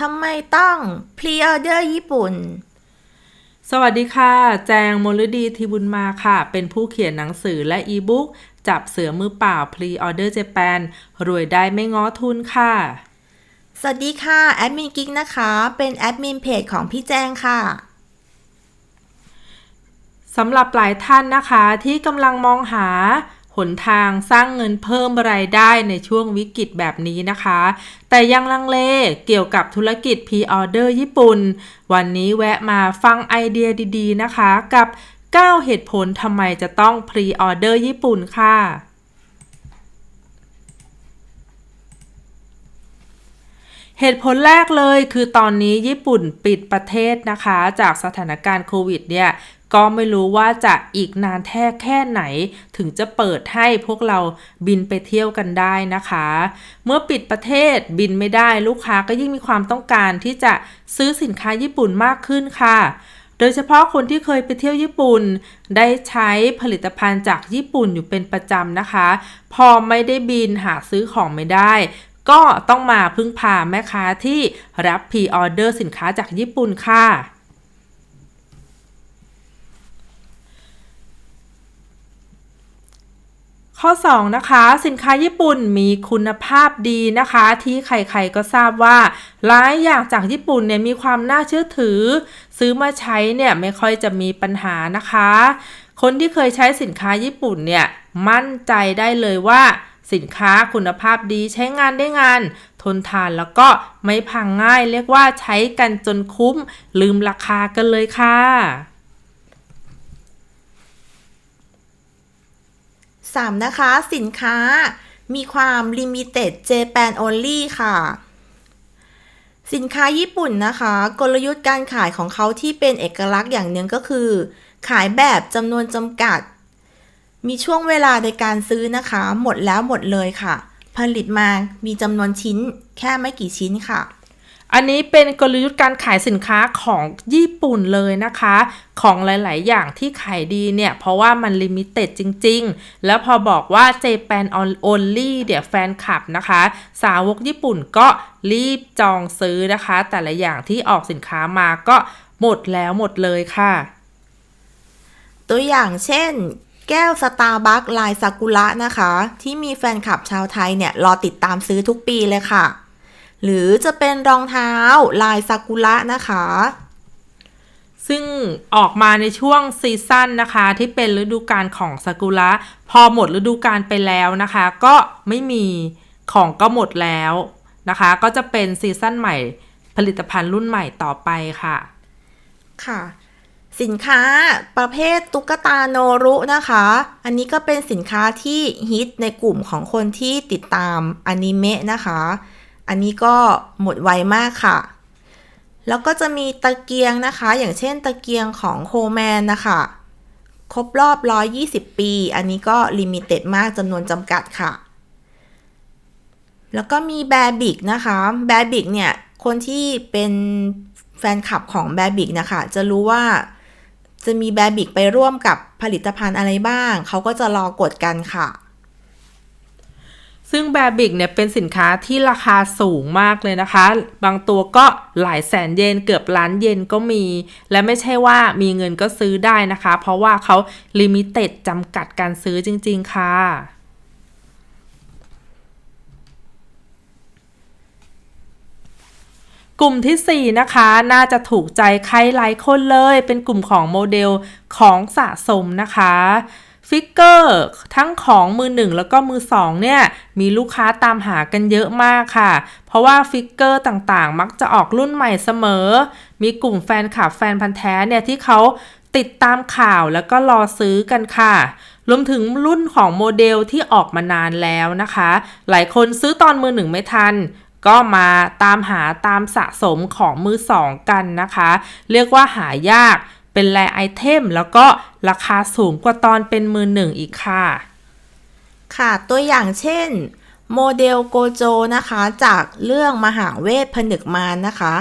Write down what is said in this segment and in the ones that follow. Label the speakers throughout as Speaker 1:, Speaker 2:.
Speaker 1: ทำไมต้องพรีออเดอร์ญี่ปุ่น
Speaker 2: สวัสดีค่ะ แจงมลดีทีบุญมาค่ะ เป็นผู้เขียนหนังสือและอีบุ๊กจับเสือมือเปล่า Pre Order Japan รวยได้ไม่ง้อทุนค่ะ
Speaker 1: สวัสดีค่ะ แอดมินกิ๊กนะคะ เป็นแอดมินเพจของพี่แจงค่ะ
Speaker 2: สำหรับหลายท่านนะคะที่กำลังมองหา หนทางสร้างเงินเพิ่มรายได้ในช่วงวิกฤตแบบนี้นะคะ แต่ยังลังเลเกี่ยวกับธุรกิจ Pre-Order ญี่ปุ่น วันนี้แวะมาฟังไอเดียดีๆนะคะ กับ 9 เหตุผลทำไมจะต้อง Pre-Order ญี่ปุ่นค่ะเหตุผลแรกเลยคือตอนนี้ญี่ปุ่นปิดประเทศนะคะ จากสถานการณ์โควิดเนี่ย ก็ไม่รู้ว่าจะอีกนานแท้แค่ไหน ถึงจะเปิดให้พวกเราบินไปเที่ยวกันได้นะคะ เมื่อปิดประเทศบินไม่ได้ลูกค้าก็ยิ่งมีความต้องการที่จะซื้อสินค้าญี่ปุ่นมากขึ้นค่ะ โดยเฉพาะคนที่เคยไปเที่ยวญี่ปุ่น ได้ใช้ผลิตภัณฑ์จากญี่ปุ่นอยู่เป็นประจำนะคะ พอไม่ได้บินหาซื้อของไม่ได้ก็ต้องมาพึ่งพาแม่ค้าที่รับพรีออเดอร์สินค้าจากญี่ปุ่นค่ะ ข้อ 2 นะคะ สินค้าญี่ปุ่นมีคุณภาพดีนะคะ ที่ใครๆก็ทราบว่าหลายอย่างจากญี่ปุ่นเนี่ยมีความน่าเชื่อถือ ซื้อมาใช้เนี่ยไม่ค่อยจะมีปัญหานะคะ คนที่เคยใช้สินค้าญี่ปุ่นเนี่ยมั่นใจได้เลยว่าสินค้าคุณภาพดีใช้งานได้งาน ทนทานแล้วก็ไม่พังง่าย เรียกว่าใช้กันจนคุ้ม ลืมราคากันเลยค่ะ
Speaker 1: 3. นะคะ สินค้ามีความ Limited Japan Only ค่ะ สินค้าญี่ปุ่นนะคะ กลยุทธ์การขายของเขาที่เป็นเอกลักษณ์อย่างหนึ่งก็คือ ขายแบบจำนวนจำกัด มีช่วงเวลาในการซื้อนะคะ หมดแล้วหมดเลยค่ะ ผลิตมามีจำนวนชิ้นแค่ไม่กี่ชิ้นค่ะ
Speaker 2: อันนี้เป็นกลยุทธ์การขายสินค้าของญี่ปุ่นเลยนะคะ ของหลาย ๆ อย่างที่ขายดีเนี่ย เพราะว่ามันลิมิเต็ดจริง ๆ แล้วพอบอกว่า Japan Only เดี๋ยวแฟนคลับนะคะ สาวกญี่ปุ่นก็รีบจองซื้อนะคะ แต่ละอย่างที่ออกสินค้ามาก็หมดแล้วหมดเลยค่ะ
Speaker 1: ตัวอย่างเช่นแก้วสตาร์บัคลายซากุระนะคะ ที่มีแฟนคลับชาวไทยเนี่ย รอติดตามซื้อทุกปีเลยค่ะ หรือจะเป็นรองเท้าลายซากุระนะคะ
Speaker 2: ซึ่งออกมาในช่วงซีซั่นนะคะ ที่เป็นฤดูกาลของซากุระพอหมดฤดูกาลไปแล้วนะคะ ก็ไม่มีของก็หมดแล้วนะคะ ก็จะเป็นซีซั่นใหม่ผลิตภัณฑ์รุ่นใหม่ต่อไปค่ะ
Speaker 1: ค่ะ สินค้าประเภทตุ๊กตาโนรุนะคะ อันนี้ก็เป็นสินค้าที่ฮิตในกลุ่มของคนที่ติดตามอนิเมะนะคะ อันนี้ก็หมดไวมากค่ะ แล้วก็จะมีตะเกียงนะคะ อย่างเช่นตะเกียงของโคแมนนะคะ ครบรอบ 120 ปี อันนี้ก็ลิมิเต็ดมากจำนวนจำกัดค่ะ แล้วก็มีแบรบิกนะคะแบรบิกเนี่ยคนที่เป็นแฟนคลับของแบรบิกนะคะ จะรู้ว่าจะมีแบรบิกไปร่วมกับผลิตภัณฑ์อะไรบ้าง เขาก็จะรอกดกันค่ะ
Speaker 2: ซึ่งแบบิกเนี่ยเป็นสินค้าที่ราคาสูงมากเลยนะคะ บางตัวก็หลายแสนเยนเกือบล้านเยนก็มี และไม่ใช่ว่ามีเงินก็ซื้อได้นะคะ เพราะว่าเขาลิมิเต็ดจำกัดการซื้อจริง ๆ ค่ะ กลุ่มที่ 4 นะคะ น่าจะถูกใจใครหลายคนเลย เป็นกลุ่มของโมเดลของสะสมนะคะฟิกเกอร์ทั้งของมือหนึ่งแล้วก็มือสองเนี่ย มีลูกค้าตามหากันเยอะมากค่ะ เพราะว่าฟิกเกอร์ต่างๆ มักจะออกรุ่นใหม่เสมอ มีกลุ่มแฟนคลับแฟนพันธ์แท้เนี่ย ที่เขาติดตามข่าวแล้วก็รอซื้อกันค่ะ รวมถึงรุ่นของโมเดลที่ออกมานานแล้วนะคะ หลายคนซื้อตอนมือหนึ่งไม่ทัน ก็มาตามหาตามสะสมของมือสองกันนะคะ เรียกว่าหายากเป็นแรไอเทมแล้วก็ราคาสูงกว่าตอนเป็นมือหนึ่งอีกค่ะ
Speaker 1: ค่ะตัวอย่างเช่น โมเดลโกโจนะคะจากเรื่องมหาเวทผนึกมารนะคะ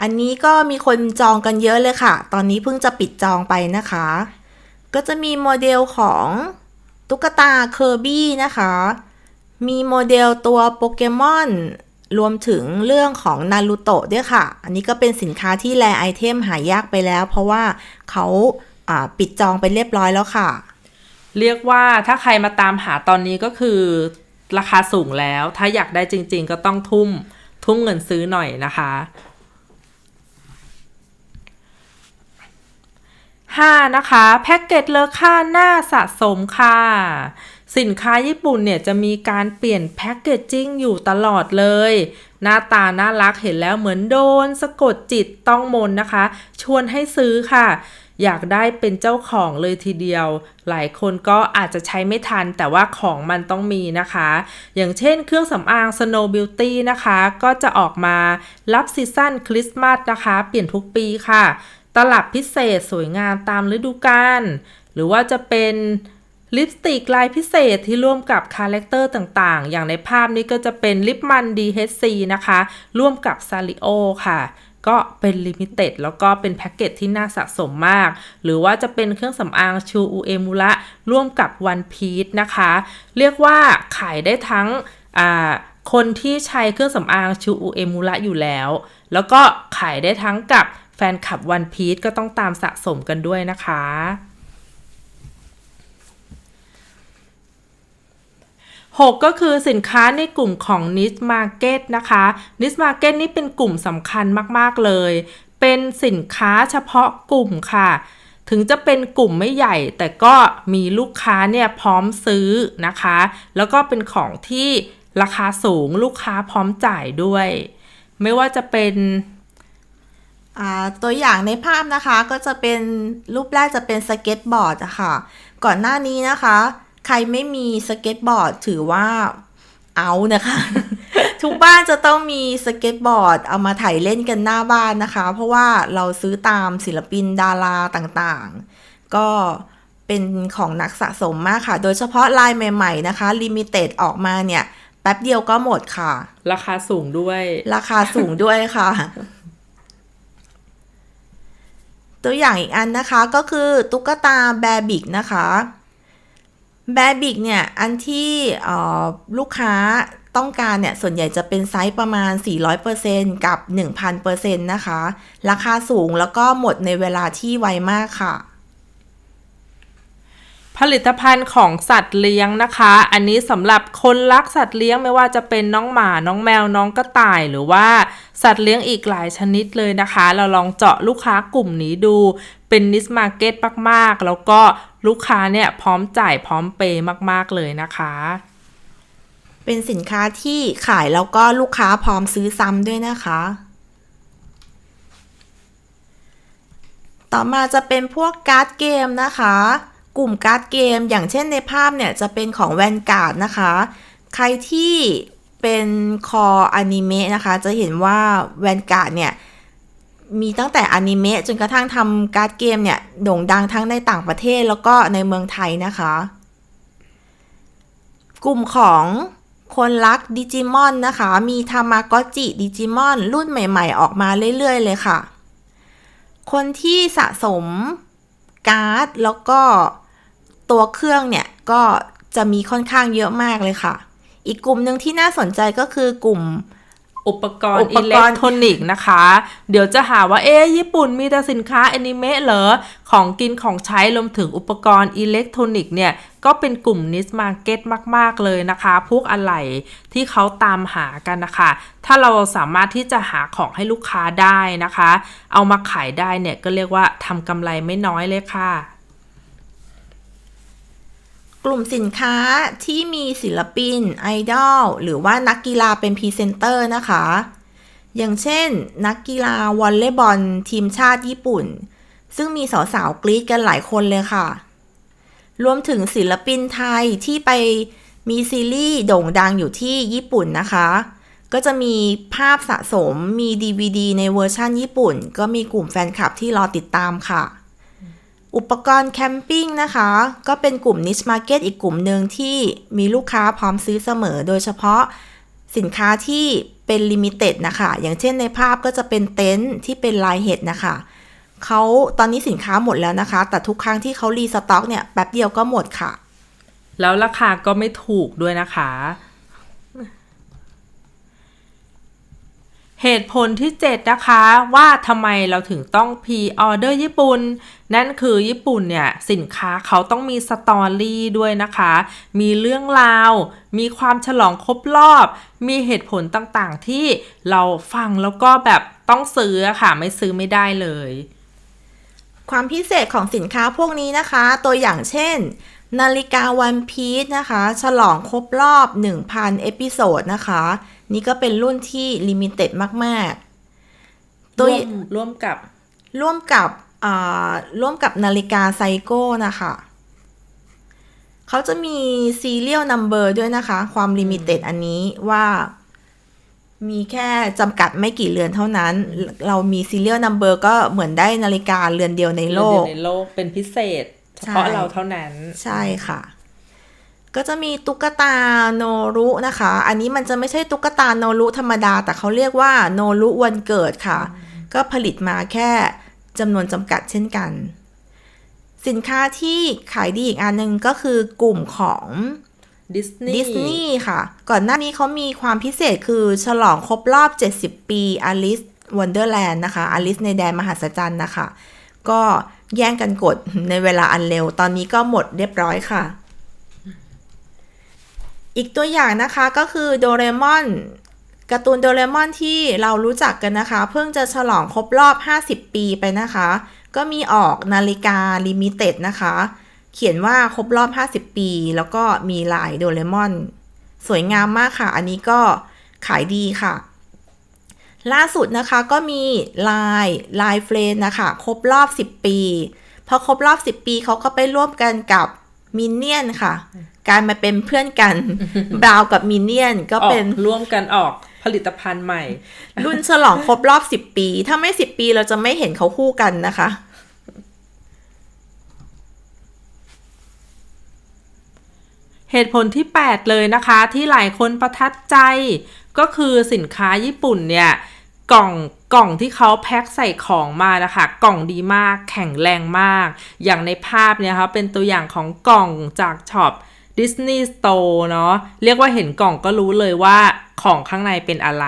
Speaker 1: อันนี้ก็มีคนจองกันเยอะเลยค่ะ ตอนนี้เพิ่งจะปิดจองไปนะคะ ก็จะมีโมเดลของตุ๊กตาเคอร์บี้นะคะ มีโมเดลตัวโปเกมอน รวมถึงเรื่องของนารูโตะด้วยค่ะ อันนี้ก็เป็นสินค้าที่แลไอเทมหายากไปแล้ว เพราะว่าเขาปิดจองไปเรียบร้อยแล้วค่ะ
Speaker 2: เรียกว่าถ้าใครมาตามหาตอนนี้ก็คือราคาสูงแล้ว ถ้าอยากได้จริง ๆ ก็ต้องทุ่ม ทุ่มเงินซื้อหน่อยนะคะ 5. นะคะ แพ็กเกจเลอค่าหน้าสะสมค่ะ สินค้าญี่ปุ่นเนี่ยจะมีการเปลี่ยนแพ็กเกจจิ้งอยู่ตลอดเลย หน้าตาน่ารักเห็นแล้วเหมือนโดน สะกดจิตต้องมนนะคะ ชวนให้ซื้อค่ะ อยากได้เป็นเจ้าของเลยทีเดียว หลายคนก็อาจจะใช้ไม่ทัน แต่ว่าของมันต้องมีนะคะ อย่างเช่นเครื่องสำอาง Snow Beauty นะคะ ก็จะออกมารับซีซั่นคริสต์มาสนะคะ เปลี่ยนทุกปีค่ะ ตลับพิเศษสวยงามตามฤดูกาลหรือว่าจะเป็น ลิปสติกลายพิเศษที่ร่วมกับคาแรคเตอร์ต่างๆ อย่างในภาพนี้ก็จะเป็นลิปมัน DHC นะคะ ร่วมกับ s a r i o ค่ะ ก็เป็นลิมิเต็ดแล้วก็เป็นแพ็กเกจที่น่าสะสมมาก หรือว่าจะเป็นเครื่องสำอางชูอูเอมูระร่วมกับ One Piece นะคะ เรียกว่าขายได้ทั้งคนที่ใช้เครื่องสำอางชูอูเอมูระอยู่แล้ว แล้วก็ขายได้ทั้งกับแฟนคลับ One Piece ก็ต้องตามสะสมกันด้วยนะคะ 6 ก็คือสินค้าในกลุ่มของ Niche Market นะคะ Niche Market นี่เป็นกลุ่มสำคัญมาก ๆ เลย เป็นสินค้าเฉพาะกลุ่มค่ะ ถึงจะเป็นกลุ่มไม่ใหญ่ แต่ก็มีลูกค้าเนี่ยพร้อมซื้อนะคะ แล้วก็เป็นของที่ราคาสูงลูกค้าพร้อมจ่ายด้วย ไม่ว่าจะเป็น
Speaker 1: ตัวอย่างในภาพนะคะก็จะเป็นรูปแรกจะเป็นสเก็ตบอร์ดอะค่ะ ก่อนหน้านี้นะคะ ใครไม่มีสเก็ตบอร์ดถือว่าเอานะคะ ทุกบ้านจะต้องมีสเก็ตบอร์ดเอามาถ่ายเล่นกันหน้าบ้านนะคะ เพราะว่าเราซื้อตามศิลปินดาราต่างๆ ก็เป็นของนักสะสมมากค่ะ โดยเฉพาะลายใหม่ๆนะคะลิมิเต็ดออกมาเนี่ย แป๊บเดียวก็หมดค่ะ
Speaker 2: ราคาสูงด้วย
Speaker 1: ราคาสูงด้วยค่ะ ตัวอย่างอีกอันนะคะก็คือตุ๊กตาแบบิกนะคะ แบบิกเนี่ย อันที่ลูกค้าต้องการเนี่ย ส่วนใหญ่จะเป็นไซส์ประมาณ 400%กับ 1,000%นะคะ ราคาสูงแล้วก็หมดในเวลาที่ไวมากค่ะ
Speaker 2: ผลิตภัณฑ์ของสัตว์เลี้ยงนะคะ อันนี้สำหรับคนรักสัตว์เลี้ยงไม่ว่าจะเป็นน้องหมา น้องแมว น้องกระต่ายหรือว่า สัตว์เลี้ยงอีกหลายชนิดเลยนะคะ เราลองเจาะลูกค้ากลุ่มนี้ดู เป็นนิสมาร์เก็ตมากๆ แล้วก็ลูกค้าเนี่ยพร้อมจ่ายพร้อมเปย์มากๆเลยนะคะ
Speaker 1: เป็นสินค้าที่ขายแล้วก็ลูกค้าพร้อมซื้อซ้ำด้วยนะคะ ต่อมาจะเป็นพวกการ์ดเกมนะคะ กลุ่มการ์ดเกม อย่างเช่นในภาพเนี่ยจะเป็นของแวนการ์ดนะคะ ใครที่ เป็นคออนิเมะนะคะ จะเห็นว่าแวนการ์ดเนี่ย มีตั้งแต่อนิเมะจนกระทั่งทำการ์ดเกมเนี่ย โด่งดังทั้งในต่างประเทศแล้วก็ในเมืองไทยนะคะ กลุ่มของคนรักดิจิมอนนะคะ มีทามากอจิดิจิมอนรุ่นใหม่ๆ ออกมาเรื่อยๆ เลยค่ะ คนที่สะสมการ์ดแล้วก็ตัวเครื่องเนี่ย ก็จะมีค่อนข้างเยอะมากเลยค่ะ อีกกลุ่มหนึ่งที่น่าสนใจก็คือกลุ่ม
Speaker 2: อุปกรณ์
Speaker 1: อุป
Speaker 2: อิ
Speaker 1: ก
Speaker 2: เล็
Speaker 1: ร
Speaker 2: ก
Speaker 1: ณ์
Speaker 2: ทรอนิกส์นะคะ เดี๋ยวจะหาว่าเอ๊ะญี่ปุ่นมีแต่สินค้าแอนิเมะเหรอ ของกินของใช้รวมถึงอุปกรณ์อิเล็กทรอนิกส์เนี่ย ก็เป็นกลุ่มนิสมาร์เก็ตมาก ๆ เลยนะคะ พวกอะไหล่ที่เขาตามหากันนะคะ ถ้าเราสามารถที่จะหาของให้ลูกค้าได้นะคะ เอามาขายได้เนี่ยก็เรียกว่าทำกำไรไม่น้อยเลยค่ะ
Speaker 1: กลุ่มสินค้าที่มีศิลปิน ไอดอล หรือว่านักกีฬาเป็นพรีเซนเตอร์นะคะ อย่างเช่น นักกีฬาวอลเลย์บอล ทีมชาติญี่ปุ่น ซึ่งมีสาวๆกรี๊ดกันหลายคนเลยค่ะ รวมถึงศิลปินไทยที่ไปมีซีรีส์โด่งดังอยู่ที่ญี่ปุ่นนะคะ ก็จะมีภาพสะสมมี DVD ในเวอร์ชั่นญี่ปุ่น ก็มีกลุ่มแฟนคลับที่รอติดตามค่ะ อุปกรณ์แคมปิ้งนะคะ ก็เป็นกลุ่ม niche market อีกกลุ่มหนึ่งที่มีลูกค้าพร้อมซื้อเสมอ โดยเฉพาะสินค้าที่เป็นลิมิเต็ดนะคะ อย่างเช่นในภาพก็จะเป็นเต็นท์ที่เป็นลายเห็ดนะคะเขาตอนนี้สินค้าหมดแล้วนะคะ แต่ทุกครั้งที่เขารีสต็อกเนี่ยแป๊บเดียวก็หมดค่ะ
Speaker 2: แล้วราคาก็ไม่ถูกด้วยนะคะ เหตุผลที่ 7 นะคะว่าทำไมเราถึงต้องพ r ออเดอร์ญี่ปุ่น นั่นคือญี่ปุ่นเนี่ยสินค้าเขาต้องมีสตอรี่ด้วยนะคะ มีเรื่องราว มีความฉลองครบรอบ มีเหตุผลต่างๆที่เราฟังแล้วก็แบบต้องซื้อค่ะ ไม่ซื้อไม่ได้เลย
Speaker 1: ความพิเศษของสินค้าพวกนี้นะคะ ตัวอย่างเช่น นาฬิกาวันพีชนะคะ ฉลองครบรอบ 1,000 เอพิโซดนะคะ นี่ก็เป็นรุ่นที่ลิมิเต็ดมากๆ ตัว
Speaker 2: ร่วมร่วมกับ
Speaker 1: ร่วมกับอ่าร่วมกับนาฬิกาไซโก้นะคะเขาจะมีซีเรียลนัมเบอร์ด้วยนะคะ ความลิมิเต็ดอันนี้ว่ามีแค่จำกัดไม่กี่เรือนเท่านั้น เรามีซีเรียลนัมเบอร์ก็เหมือนได้นาฬิกาเรือนเดียวในโลก
Speaker 2: ในโลกเป็นพิเศษ เฉพาะ
Speaker 1: ใช่
Speaker 2: เราเท่านั้น
Speaker 1: ใช่ค่ะ ก็จะมีตุ๊กตาโนรุนะคะ อันนี้มันจะไม่ใช่ตุ๊กตาโนรุธรรมดา แต่เขาเรียกว่าโนรุวันเกิดค่ะ ก็ผลิตมาแค่จำนวนจำกัดเช่นกัน สินค้าที่ขายดีอีกอันหนึ่งก็คือกลุ่มของ
Speaker 2: ดิสนีย์
Speaker 1: ดิสนีย์ค่ะ ก่อนหน้านี้เขามีความพิเศษคือฉลองครบรอบ 70 ปี Alice Wonderland นะคะ Alice ในแดนมหัศจรรย์นะคะ ก็แย่งกันกดในเวลาอันเร็ว ตอนนี้ก็หมดเรียบร้อยค่ะ อีกตัวอย่างนะคะก็คือโดเรมอนการ์ตูนโดเรมอนที่เรารู้จักกันนะคะ เพิ่งจะฉลองครบรอบ 50 ปีไปนะคะ ก็มีออกนาฬิกาลิมิเต็ดนะคะ เขียนว่าครบรอบ 50 ปี แล้วก็มีลายโดเรมอน สวยงามมากค่ะ อันนี้ก็ขายดีค่ะ ล่าสุดนะคะก็มีลายลายเฟรนนะคะ ครบรอบ 10 ปี พอครบรอบ 10 ปีเขาก็ไปร่วมกันกับมินเนี่ยนค่ะ การมาเป็นเพื่อนกันบราวน์กับมินเนี่ยนก็
Speaker 2: ออ
Speaker 1: เป็น
Speaker 2: กร่วมกันออกผลิตภัณฑ์ใหม่
Speaker 1: รุ่นฉลองครบรอบ10ปี ถ้าไม่10ปีเราจะไม่เห็นเขาคู่กันนะคะ
Speaker 2: เหตุผลที่ 8 เลยนะคะ ที่หลายคนประทับใจ ก็คือสินค้าญี่ปุ่นเนี่ยกล่องกล่องที่เขาแพ็คใส่ของมานะคะกล่องดีมากแข็งแรงมาก อย่างในภาพเนี่ยคะเป็นตัวอย่างของกล่องจากช็อป Disney Store เนาะเรียกว่าเห็นกล่องก็รู้เลยว่าของข้างในเป็นอะไร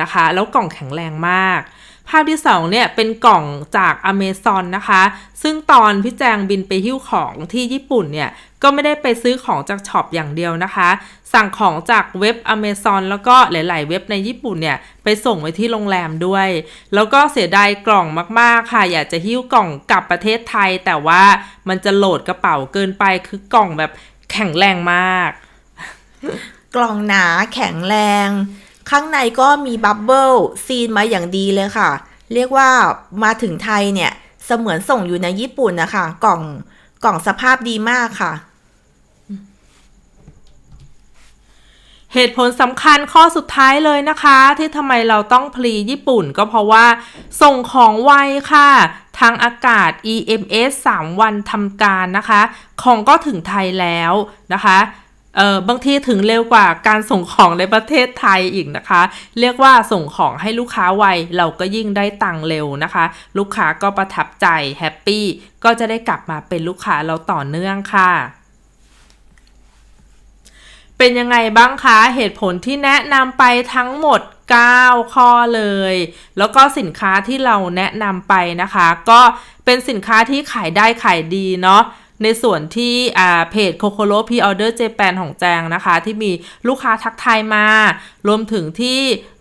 Speaker 2: นะคะ แล้วกล่องแข็งแรงมาก ภาพที่2เนี่ยเป็นกล่องจากอเมซอนนะคะ ซึ่งตอนพี่แจงบินไปหิ้วของที่ญี่ปุ่นเนี่ย ก็ไม่ได้ไปซื้อของจากช็อปอย่างเดียวนะคะ สั่งของจากเว็บอเมซอนแล้วก็หลาย ๆ เว็บในญี่ปุ่นเนี่ย ไปส่งไว้ที่โรงแรมด้วย แล้วก็เสียดายกล่องมาก ๆ ค่ะ อยากจะหิ้วกล่องกลับประเทศไทย แต่ว่ามันจะโหลดกระเป๋าเกินไป คือกล่องแบบ แข็งแรงมาก
Speaker 1: กล่องหนาแข็งแรง ข้างในก็มีบับเบิลซีนมาอย่างดีเลยค่ะ เรียกว่ามาถึงไทยเนี่ย เสมือนส่งอยู่ในญี่ปุ่นนะคะ กล่องกล่องสภาพดีมากค่ะ
Speaker 2: เหตุผลสำคัญข้อสุดท้ายเลยนะคะ ที่ทำไมเราต้องพลีญี่ปุ่นก็เพราะว่า ส่งของไวค่ะ ทางอากาศ EMS 3 วันทำการนะคะ ของก็ถึงไทยแล้วนะคะเออบางทีถึงเร็วกว่าการส่งของในประเทศไทยอีกนะคะ เรียกว่าส่งของให้ลูกค้าไวเราก็ยิ่งได้ตังค์เร็วนะคะ ลูกค้าก็ประทับใจแฮปปี้ก็จะได้กลับมาเป็นลูกค้าเราต่อเนื่องค่ะ เป็นยังไงบ้างคะเหตุผลที่แนะนำไปทั้งหมด 9 ข้อเลย แล้วก็สินค้าที่เราแนะนำไปนะคะ ก็เป็นสินค้าที่ขายได้ขายดีเนาะ ในส่วนที่อ่าเพจ c o c o r o Pre Order Japan ของแจงนะคะ ที่มีลูกค้าทักทายมา รวมถึงที่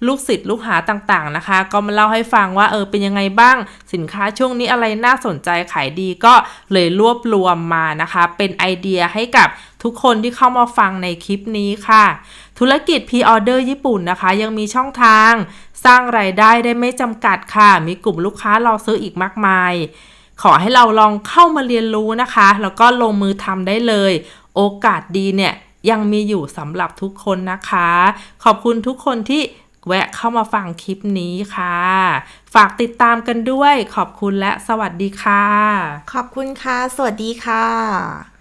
Speaker 2: ลูกศิษย์ลูกหาต่างๆนะคะ ก็มาเล่าให้ฟังว่าเออเป็นยังไงบ้าง สินค้าช่วงนี้อะไรน่าสนใจขายดีก็เลยรวบรวมมานะคะ เป็นไอเดียให้กับทุกคนที่เข้ามาฟังในคลิปนี้ค่ะ ธุรกิจ Pre-Order ญี่ปุ่นนะคะ ยังมีช่องทาง สร้างไรายได้ได้ไม่จำกัดค่ะ มีกลุ่มลูกค้ารอซื้ออีกมากมาย ขอให้เราลองเข้ามาเรียนรู้นะคะ แล้วก็ลงมือทำได้เลย โอกาสดีเนี่ยยังมีอยู่สำหรับทุกคนนะคะ ขอบคุณทุกคนที่แวะเข้ามาฟังคลิปนี้ค่ะ ฝากติดตามกันด้วยขอบคุณและสวัสดีค่ะ
Speaker 1: ขอบคุณค่ะ สวัสดีค่ะ